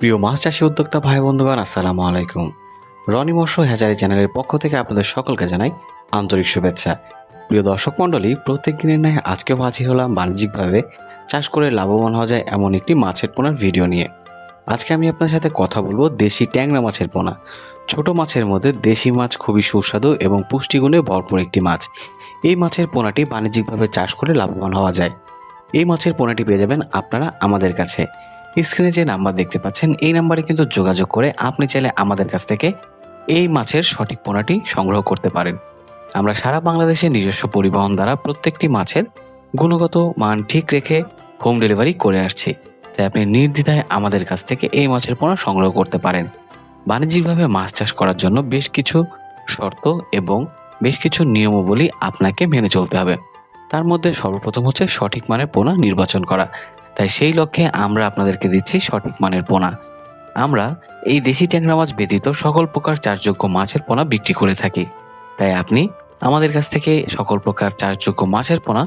প্রিয় মাছ চাষি উদ্যোক্তা ভাই বন্ধুগণ, আসসালামু আলাইকুম। রনি মৎস্য হ্যাচারি চ্যানেলের পক্ষ থেকে আপনাদের সকলকে জানাই আন্তরিক শুভেচ্ছা। প্রিয় দর্শক মণ্ডলী, প্রত্যেক দিনের ন্যায় আজকেও হাজির হলাম বাণিজ্যিকভাবে চাষ করে লাভবান হওয়া যায় এমন একটি মাছের পোনার ভিডিও নিয়ে। আজকে আমি আপনার সাথে কথা বলব দেশি ট্যাংরা মাছের পোনা। ছোট মাছের মধ্যে দেশি মাছ খুবই সুস্বাদু এবং পুষ্টিগুণে ভরপুর একটি মাছ। এই মাছের পোনাটি বাণিজ্যিকভাবে চাষ করে লাভবান হওয়া যায়। এই মাছের পোনাটি পেয়ে যাবেন আপনারা আমাদের কাছে। স্ক্রিনে যে নাম্বার দেখতে পাচ্ছেন, এই নাম্বারে কিন্তু যোগাযোগ করে আপনি চাইলে আমাদের কাছ থেকে এই মাছের সঠিক পোনাটি সংগ্রহ করতে পারেন। আমরা সারা বাংলাদেশে নিজস্ব পরিবহন দ্বারা প্রত্যেকটি মাছের গুণগত মান ঠিক রেখে হোম ডেলিভারি করে আসছি। তাই আপনি নির্দ্বিধায় আমাদের কাছ থেকে এই মাছের পোনা সংগ্রহ করতে পারেন। বাণিজ্যিকভাবে মাছ চাষ করার জন্য বেশ কিছু শর্ত এবং বেশ কিছু নিয়মাবলী আপনাকে মেনে চলতে হবে। তার মধ্যে সর্বপ্রথম হচ্ছে সঠিক মানের পোনা নির্বাচন করা। তাই সেই লক্ষ্যে আমরা আপনাদেরকে দিচ্ছি সঠিক মানের পোনা। আমরা এই দেশি ট্যাংরা মাছ ব্যতীত সকল প্রকার চাষযোগ্য মাছের পোনা বিক্রি করে থাকি। তাই আপনি আমাদের কাছ থেকে সকল প্রকার চাষযোগ্য মাছের পোনা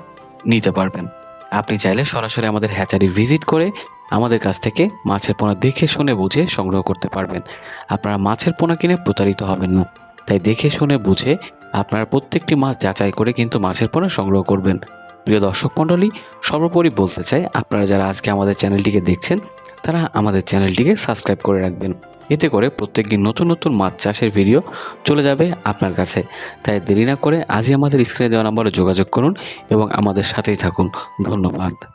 নিতে পারবেন। আপনি চাইলে সরাসরি আমাদের হ্যাচারি ভিজিট করে আমাদের কাছ থেকে মাছের পোনা দেখে শুনে বুঝে সংগ্রহ করতে পারবেন। আপনারা মাছের পোনা কিনে প্রতারিত হবেন না। তাই দেখে শুনে বুঝে আপনারা প্রত্যেকটি মাছ যাচাই করে কিন্তু মাছের পোনা সংগ্রহ করবেন। প্রিয় দর্শক মণ্ডলী, সর্বোপরি বলতে চাই, আপনারা যারা আজকে আমাদের চ্যানেলটিকে দেখছেন, তারা আমাদের চ্যানেলটিকে সাবস্ক্রাইব করে রাখবেন। এতে করে প্রত্যেকদিন নতুন নতুন মাছ চাষের ভিডিও চলে যাবে আপনার কাছে। তাই দেরি না করে আজই আমাদের স্ক্রিনে দেওয়া নাম্বারে যোগাযোগ করুন এবং আমাদের সাথেই থাকুন। ধন্যবাদ।